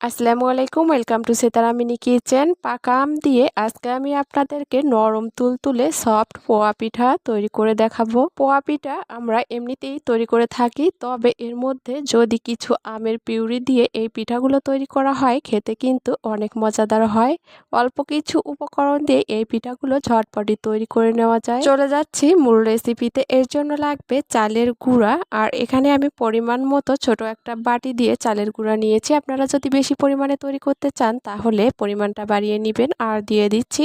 আসসালামু আলাইকুম welcome to Setara mini kitchen পাকা আম দিয়ে আজকে আমি আপনাদেরকে নরম তুলতুলে সফট পোয়া পিঠা তৈরি করে দেখাবো। পোয়া পিঠা আমরা এমনিতেই তৈরি করে থাকি, তবে এর মধ্যে যদি কিছু আমের পিউরি দিয়ে এই পিঠাগুলো তৈরি করা হয়, খেতে কিন্তু অনেক মজাদার হয়। অল্প কিছু উপকরণ দিয়ে এই পিঠাগুলো ঝটপটি তৈরি করে নেওয়া যায়। চলে যাচ্ছি মূল রেসিপিতে এর জন্য লাগবে চালের গুঁড়া। আর এখানে আমি পরিমাণ মতো ছোট একটা বাটি দিয়ে চালের গুঁড়া নিয়েছি। আপনারা যদি বেশি বেশি পরিমাণে তৈরি করতে চান, তাহলে পরিমাণটা বাড়িয়ে নেবেন। আর দিয়ে দিচ্ছি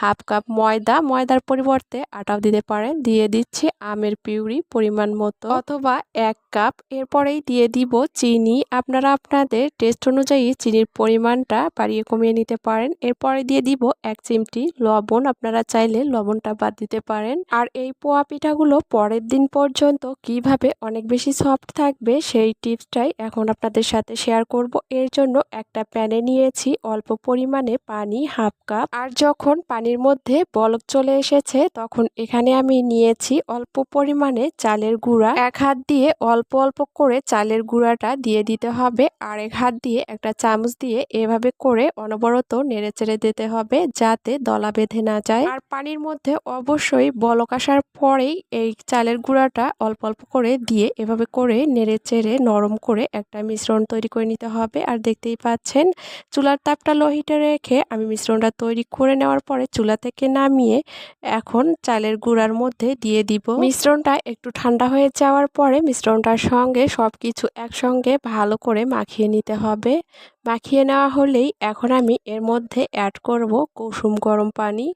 হাফ কাপ ময়দা। ময়দার পরিবর্তে আটাও দিতে পারেন। দিয়ে দিচ্ছি আমের পিউরি পরিমাণ মতো। অথবা এক কাপ। এরপরেই দিয়ে দিব চিনি। আপনারা আপনাদের টেস্ট অনুযায়ী চিনির পরিমাণটা বাড়িয়ে কমিয়ে নিতে পারেন। এরপরে দিয়ে দিব এক চিমটি লবণ। আপনারা চাইলে লবণটা বাদ দিতে পারেন। আর এই পোয়া পিঠাগুলো পরের দিন পর্যন্ত কীভাবে অনেক বেশি সফট থাকবে, সেই টিপসটাই এখন আপনাদের সাথে শেয়ার করব। এর জন্য একটা প্যানে নিয়েছি অল্প পরিমাণে পানি, হাফ কাপ। আর যখন পানির মধ্যে বলক চলে এসেছে, তখন এখানে আমি নিয়েছি অল্প পরিমাণে চালের গুঁড়া। এক হাত দিয়ে অল্প অল্প করে চালের গুঁড়াটা দিয়ে দিতে হবে। আর এক হাত দিয়ে একটা চামচ দিয়ে এভাবে করে অনবরত নেড়ে চেড়ে দিতে হবে যাতে দলা বেঁধে না যায়। আর পানির মধ্যে অবশ্যই বলক আসার পরেই এই চালের গুঁড়াটা অল্প অল্প করে দিয়ে এভাবে করে নেড়ে চেড়ে নরম করে একটা মিশ্রণ তৈরি করে নিতে হবে। আর দেখতে দেখতেই পাচ্ছেন। চুলার তাপটা লো হিটে রেখে আমি মিশ্রণটা তৈরি করে নেওয়ার পরে চুলা থেকে নামিয়ে এখন চালের গুঁড়ার মধ্যে দিয়ে দিব। মিশ্রণটা একটু ঠান্ডা হয়ে যাওয়ার পরে মিশ্রণটার সঙ্গে সব কিছু একসঙ্গে ভালো করে মাখিয়ে নিতে হবে। মাখিয়ে নেওয়া হলেই এখন আমি এর মধ্যে অ্যাড করব কুসুম গরম পানি।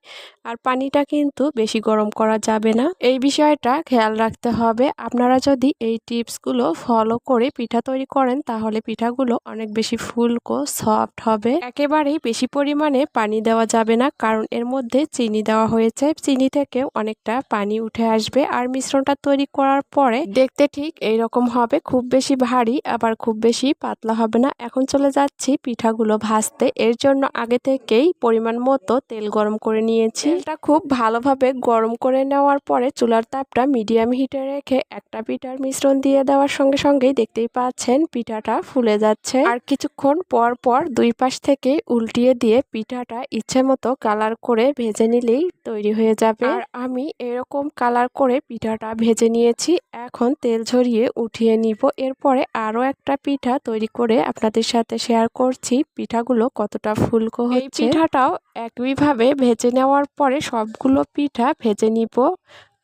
আর পানিটা কিন্তু বেশি গরম করা যাবে না। এই বিষয়টা খেয়াল রাখতে হবে। আপনারা যদি এই টিপসগুলো ফলো করে পিঠা তৈরি করেন, তাহলে পিঠাগুলো অনেক বেশি ফুলকো সফট হবে। একেবারেই বেশি পরিমাণে পানি দেওয়া যাবে না, কারণ এর মধ্যে চিনি দেওয়া হয়েছে। চিনি থেকে অনেকটা পানি উঠে আসবে। আর মিশ্রণটা তৈরি করার পরে দেখতে ঠিক এই রকম হবে। খুব বেশি ভারী, আবার খুব বেশি পাতলা হবে না। এখন চলে যাচ্ছি পিঠাগুলো ভাজতে। এর জন্য আগে থেকেই পরিমাণ মতো তেল গরম করে নিয়েছি। তেলটা খুব ভালোভাবে গরম করে নেওয়ার পরে চুলার তাপটা মিডিয়াম হিটে রেখে একটা পিঠার মিশ্রণ দিয়ে দেওয়ার সঙ্গে সঙ্গেই দেখতেই পাচ্ছেন পিঠাটা ফুলে যাচ্ছে। আর কিছুক্ষণ পর পর দুই পাশ থেকে উল্টিয়ে দিয়ে পিঠাটা ইচ্ছে মতো কালার করে ভেজে নিলেই তৈরি হয়ে যাবে। আর আমি এরকম কালার করে পিঠাটা ভেজে নিয়েছি। এখন তেল ঝরিয়ে উঠিয়ে নিব। এরপরে আরও একটা পিঠা তৈরি করে আপনাদের সাথে শেয়ার করছি পিঠাগুলো কতটা ফুলকো হচ্ছে। এই পিঠাটাও একইভাবে ভেজে নেওয়ার পরে সবগুলো পিঠা ভেজে নিব।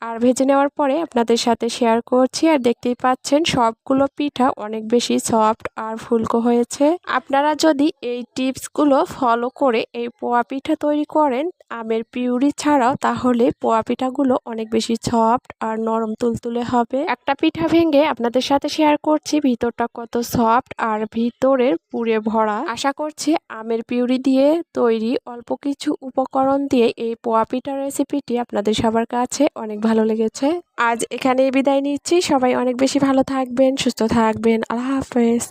আর ভেজে নেওয়ার পরে আপনাদের সাথে শেয়ার করছি আর দেখতেই পাচ্ছেন সবগুলো পিঠা অনেক বেশি সফট আর ফুলকো হয়েছে। আপনারা যদি এই টিপসগুলো ফলো করে এই পোয়া পিঠা তৈরি করেন, আমের পিউরি ছাড়াও, তাহলে পোয়া পিঠাগুলো অনেক বেশি সফট আর নরম তুলতুলে হবে। একটা পিঠা ভেঙে আপনাদের সাথে শেয়ার করছি, ভিতরটা কত সফট আর ভিতরের পুরে ভরা। আশা করছি আমের পিউরি দিয়ে তৈরি অল্প কিছু উপকরণ দিয়ে এই পোয়া পিঠা রেসিপিটি আপনাদের সবার কাছে অনেক ভালো লেগেছে। আজ এখানেই বিদায় নিচ্ছি। সবাই অনেক বেশি ভালো থাকবেন, সুস্থ থাকবেন। আল্লাহ হাফেজ।